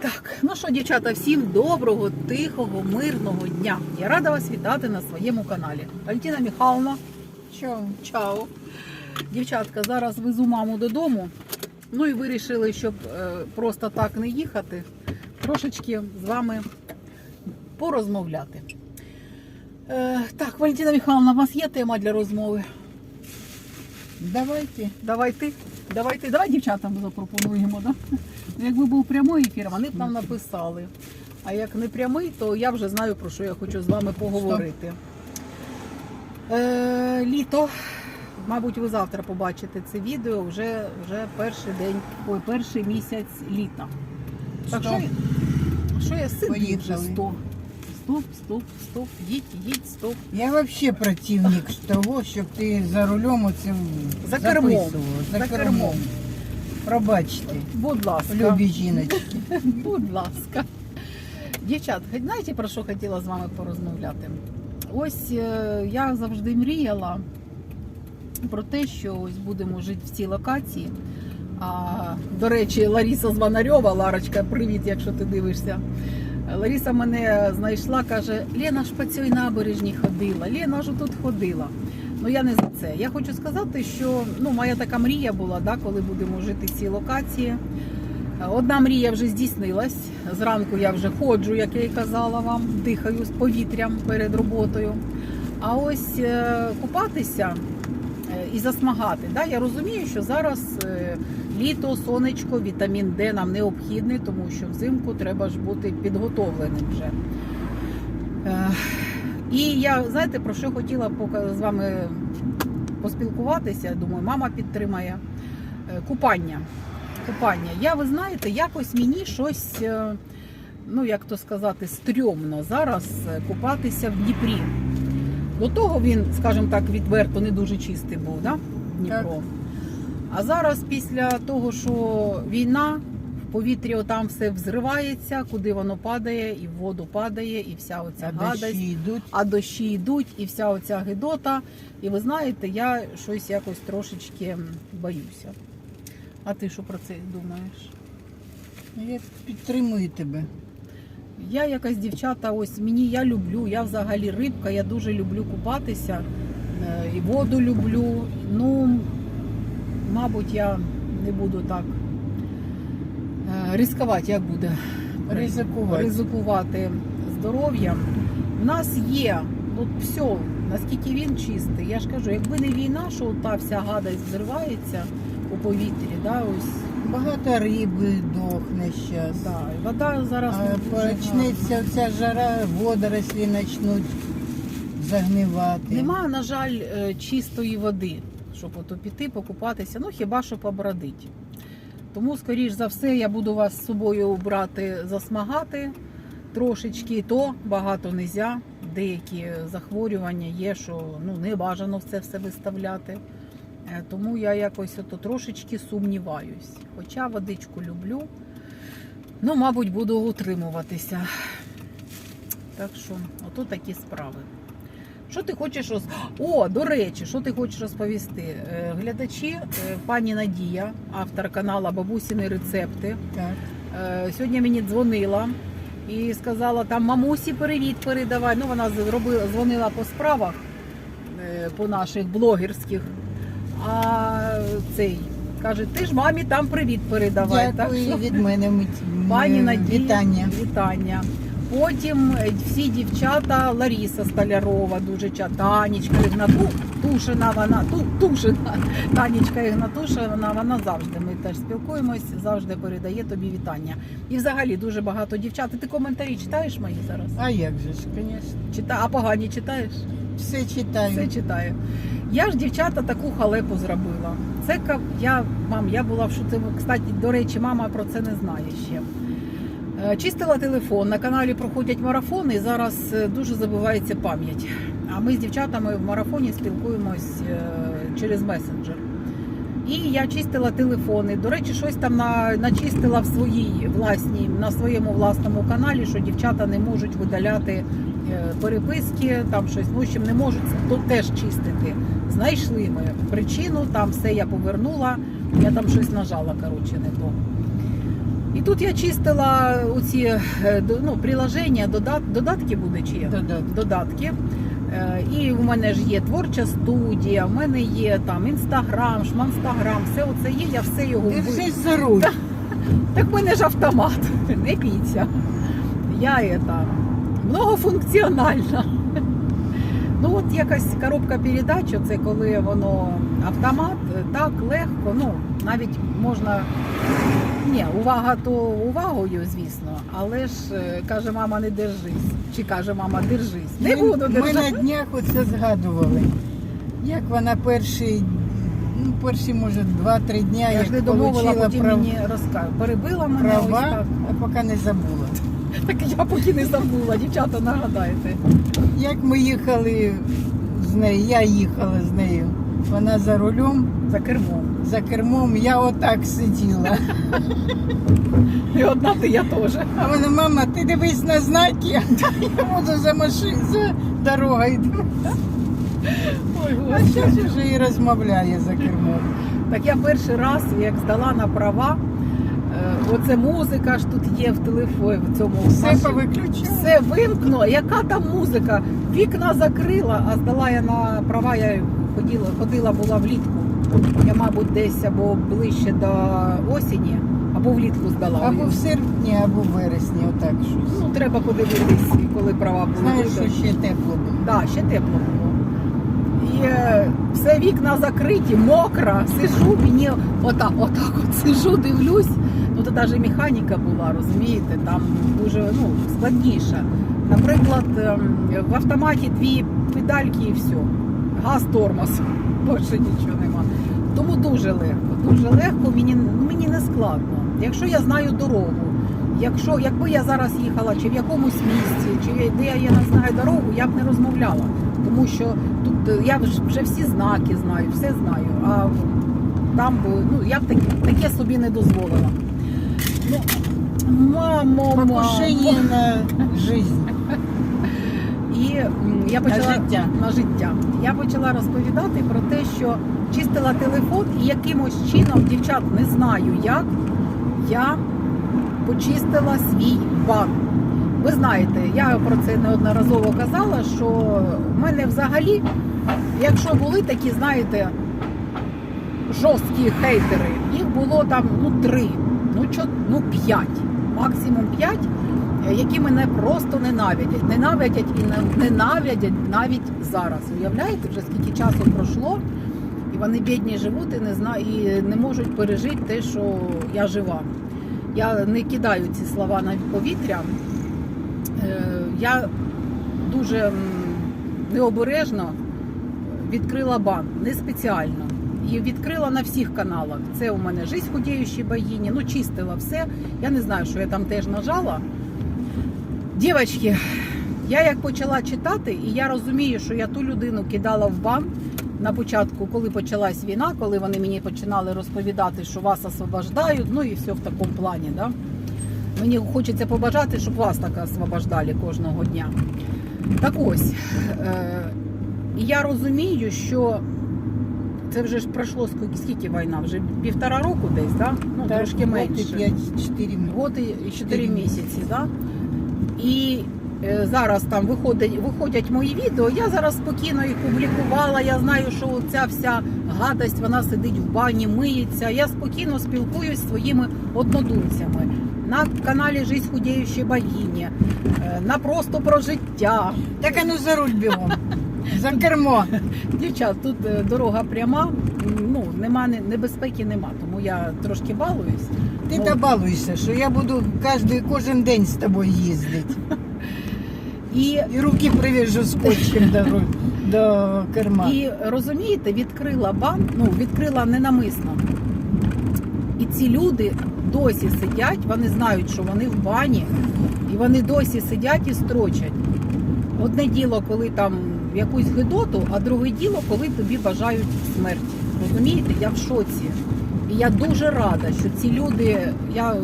Так, ну що, дівчата, всім доброго, тихого, мирного дня. Я рада вас вітати на своєму каналі. Валентина Михайловна, Чого? чао. Дівчатка, зараз везу маму додому. Ну і вирішили, щоб е, просто так не їхати, трошечки з вами порозмовляти. Е, так, Валентина Михайловна, у вас є тема для розмови? Давайте. Давай ти, давай дівчатам запропонуємо. Да? Ну, Якби був прямий ефір, вони б нам написали. А як не прямий, то я вже знаю, про що я хочу з вами поговорити. Е, літо. Мабуть, ви завтра побачите це відео вже, вже перший день, ой, перший місяць літа. Так що, я- що я сидів вже Поїхали. Стоп. Стоп, стоп, їдь, їдь, стоп. Я взагалі противник того, щоб ти за рулем оце За кермом. записував. За, За кермом. кермом. Пробачте, Будь ласка. любі жіночки. Будь ласка. Дівчат, хоч знаєте, про що хотіла з вами порозмовляти? Ось е, я завжди мріяла про те, що ось будемо жити в цій локації. А, до речі, Ларіса Звонарьова, Ларочка, привіт, якщо ти дивишся. Ларіса мене знайшла, каже: Лена ж по цій набережній ходила, Лена ж тут ходила. Ну я не за це. Я хочу сказати, що ну, моя така мрія була, да, коли будемо жити в цій локації. Одна мрія вже здійснилась. Зранку я вже ходжу, як я і казала вам, дихаю з повітрям перед роботою. А ось е, купатися е, і засмагати. Да? Я розумію, що зараз е, літо, сонечко, вітамін Д нам необхідний, тому що взимку треба ж бути підготовленим вже. Е, І я, знаєте, про що хотіла з вами поспілкуватися. Думаю, мама підтримає. Е, Купання. Купання. Я, ви знаєте, якось мені щось, е, ну як то сказати, стрьомно зараз купатися в Дніпрі. До того він, скажімо так, відверто не дуже чистий був, да? Дніпро. А зараз, після того, що війна, в повітрі отам все взривається, куди воно падає, і в воду падає, і вся оця А гадость дощі йдуть. а дощі йдуть, і вся оця гидота. І ви знаєте, я щось якось трошечки боюся. А ти що про це думаєш? Я підтримую тебе. Я якась дівчата, ось мені я люблю, я взагалі рибка, я дуже люблю купатися, е, і воду люблю. Ну, мабуть, я не буду так е, ризикувати, як буде. Ризикувати. ризикувати здоров'ям. У нас є, от все, наскільки він чистий. Я ж кажу, якби не війна, що та вся гадость зривається у повітрі, да, ось, Багато риби дохне зараз. да, і вода зараз не А гарна. почнеться ця жара, водорослі почнуть загнивати. Нема, на жаль, е, чистої води, щоб ото піти, покупатися, ну хіба що побродити. Тому, скоріш за все, я буду вас з собою брати засмагати трошечки, то багато нельзя. Деякі захворювання є, що ну, не бажано це все виставляти. Е, Тому я якось ото трошечки сумніваюсь. Хоча водичку люблю, ну, мабуть, буду утримуватися. Так що, ото такі справи. Що ти хочеш роз... О, до речі, що ти хочеш розповісти? Е, Глядачі, е, пані Надія, автор каналу Бабусіни рецепти, Так. е, сьогодні мені дзвонила і сказала, там мамусі привіт передавай. Ну, вона зробила, дзвонила по справах по наших блогерських. А цей каже, ти ж мамі там привіт передавай. Дякую так що... від мене Пані Надія, вітання. вітання. Потім е, всі дівчата, Ларіса Столярова, дуже ча, Танечка Ігнату, Тушина, вона ту, Тушина, Танечка Ігнатушина, вона завжди. Ми теж спілкуємось, завжди передає тобі вітання. І взагалі дуже багато дівчат. Ти коментарі читаєш мої зараз? А як же ж, звісно. Чита, а погані читаєш? Все читаю. Все читаю. Я ж дівчата таку халепу зробила. Це я, мам, я була в шуці. Кстати, до речі, мама про це не знає ще. Е, Чистила телефон, на каналі проходять марафони, і зараз е, дуже забувається пам'ять. А ми з дівчатами в марафоні спілкуємось е, через месенджер. І я чистила телефони. До речі, щось там на, начистила в своїй власній, на своєму власному каналі, що дівчата не можуть видаляти переписки, там щось, ну, в не можуть то теж чистити. Знайшли ми причину, там все я повернула, я там щось нажала, коротше, не то. І тут я чистила оці е, ну, приложення, додат, додатки буде чи як? Додатки. додатки. Е, І у мене ж є творча студія, в мене є там інстаграм, шманстаграм, все оце є, я все його ви- Держись за руль. Так в мене ж автомат, не бійся. Я это, многофункціональна. Ну от якась коробка передач, це коли воно автомат, так легко, ну навіть можна. Ні, увага то увагою, звісно, але ж е, каже мама, не держись. Чи каже мама, держись. Не Ми- буду Ми на днях оце згадували. Як вона перший, ну, перші, може, два-три дня, Я ж не домовила, потім прав... мені розкаже. Перебила мене ось так. а поки не забула. Так я поки не забула, дівчата, нагадайте. Як ми їхали з нею, я їхала з нею. Вона за рулем, За кермом. За кермом, я отак сиділа. І одна ти я теж. А вона, мама, ти дивись на знаки, я буду за машин, за дорогою. Ой, А зараз вже і розмовляє за кермом. Так я перший раз, як здала на права, е, оце музика ж тут є в телефоні, в цьому Все машині. повиключила. Все вимкнула. Яка там музика? Вікна закрила, а здала я на права, я ходила, ходила була влітку. Я, мабуть, десь або ближче до осені, або влітку здала. Або в серпні, або в вересні, отак щось. Ну, треба подивитись, коли права були. Знаєш, що ще тепло було. Да, ще тепло було. І е, все вікна закриті, мокра, сижу, мені отак, отак от сижу, дивлюсь. Ну то навіть механіка була, розумієте, там дуже ну, складніша. Наприклад, ем, в автоматі дві педальки і все. Газ тормоз. Більше нічого нема. Тому дуже легко. Дуже легко, мені, мені не складно. Якщо я знаю дорогу, якщо якби я зараз їхала чи в якомусь місці, чи де я не знаю дорогу, я б не розмовляла. Тому що тут е, я вже- всі знаки знаю, все знаю. А там би, ну я б таке, таке собі не дозволила. Ну, мамо, мамо. Життя. І я почала життя. на життя. Я почала розповідати про те, що чистила телефон і якимось чином, дівчат, не знаю як, я почистила свій бан. Ви знаєте, я про це неодноразово казала, що в мене взагалі, якщо були такі, знаєте, жорсткі хейтери, їх було там ну три, ну чо, ну п'ять, максимум п'ять, е, які мене просто ненавидять. Ненавидять і ненавидять навіть зараз. Уявляєте, вже скільки часу пройшло, вони бідні живуть і не знаю, і не можуть пережити те, що я жива. Я не кидаю ці слова на повітря. Е, Я дуже необережно відкрила бан, не спеціально. І відкрила на всіх каналах. Це у мене жизнь худіючій богині, ну чистила все. Я не знаю, що я там теж нажала. Дівчатки, я як почала читати, і я розумію, що я ту людину кидала в бан на початку, коли почалась війна, коли вони мені починали розповідати, що вас освобождають, ну і все в такому плані. Да? Мені хочеться побажати, щоб вас так освобождали кожного дня. Так ось, е, я розумію, що це вже ж пройшло скільки, скільки війна? Вже півтора року десь, да? ну Так, трошки менше. п'ять-чотири місяці. Год і 4 Чотири місяці, да? І зараз там виходять, виходять мої відео. Я зараз спокійно їх публікувала. Я знаю, що ця вся гадость вона сидить в бані, миється. Я спокійно спілкуюсь зі своїми однодумцями. На каналі Жизнь худіючої богині, е, на просто про життя. Так а ну за руль бігом. За кермо. Дівчат, тут е, дорога пряма, ну нема не- небезпеки нема, тому я трошки балуюсь. Ти Ну, та балуйся, що я буду кожен день з тобою їздити. І І руки прив'яжу скотчем до, до керма. І розумієте, відкрила бан, ну відкрила ненамисно. І ці люди досі сидять, вони знають, що вони в бані, і вони досі сидять і строчать. Одне діло, коли там якусь гидоту, а друге діло, коли тобі бажають смерті. Розумієте, я в шоці. І я дуже рада, що ці люди, я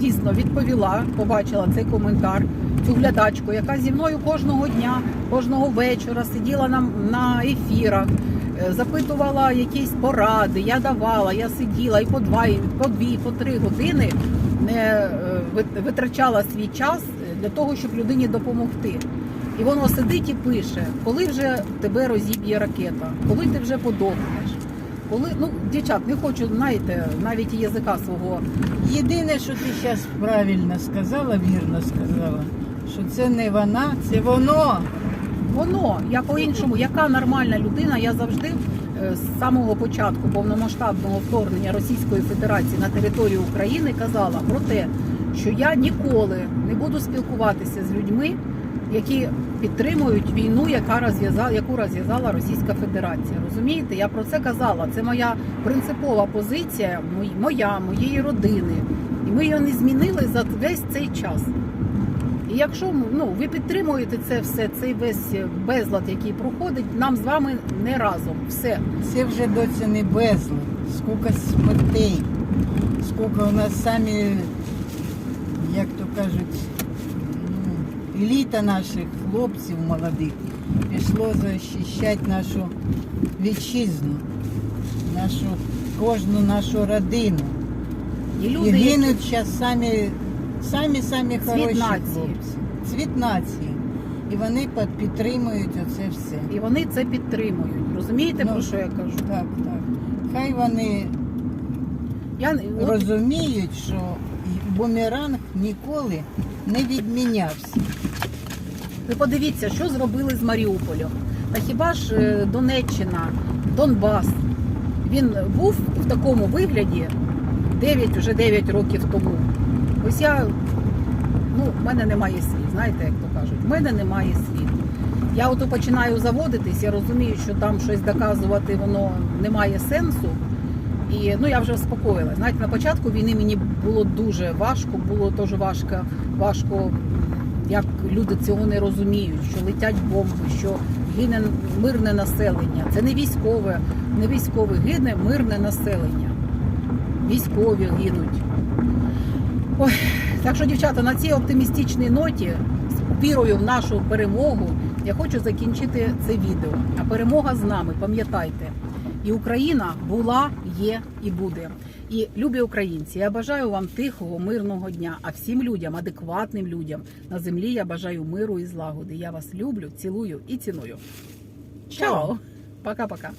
дійсно відповіла, побачила цей коментар, цю яка зі мною кожного дня, кожного вечора сиділа на, на ефірах, е, запитувала якісь поради, я давала, я сиділа і по два, і по дві, і по три години не витрачала свій час для того, щоб людині допомогти. І воно сидить і пише, коли вже тебе розіб'є ракета, коли ти вже подохнеш. Коли ну дівчат, не хочу, знаєте, навіть язика свого Єдине, що ти зараз правильно сказала, вірно сказала, що це не вона, це воно. Воно, я по-іншому, яка нормальна людина, я завжди е, з самого початку повномасштабного вторгнення Російської Федерації на територію України казала про те, що я ніколи не буду спілкуватися з людьми, які підтримують війну, яка розв'язала, яку розв'язала Російська Федерація. Розумієте, я про це казала. Це моя принципова позиція, моя, моєї родини. І ми її не змінили за весь цей час. І якщо ну, ви підтримуєте це все, цей весь безлад, який проходить, нам з вами не разом. Все. Це вже доця не безлад. Скільки смертей, скільки у нас самі, як то кажуть, ну, еліта наших хлопців молодих пішло захищати нашу вітчизну, нашу, кожну нашу родину. І І люди, які- гинуть зараз самі, самі самі Цвіт хороші нації. хлопці. Цвіт нації. І вони підтримують оце все. і вони це підтримують. Розумієте, Ну, про що я кажу? Так, так. Хай вони Я розуміють, що бумеранг ніколи не відмінявся. ви подивіться, що зробили з Маріуполем. Та хіба ж е, Донеччина, Донбас, він був в такому вигляді 9, вже 9 років тому. Ось я, ну, в мене немає слів, знаєте, як то кажуть, в мене немає слів. Я ото починаю заводитись, я розумію, що там щось доказувати воно не має сенсу. І ну я вже успокоїлась. Знаєте, на початку війни мені було дуже важко, було теж важко, важко, як люди цього не розуміють, що летять бомби, що гине мирне населення. Це не військове, не військове, гине мирне населення. Військові гинуть. Ой, так що, дівчата, на цій оптимістичній ноті з вірою в нашу перемогу я хочу закінчити це відео. А перемога з нами, пам'ятайте. І Україна була, є і буде. І любі українці, я бажаю вам тихого, мирного дня. А всім людям, адекватним людям на землі я бажаю миру і злагоди. Я вас люблю, цілую і ціную. Чао! Пока-пока.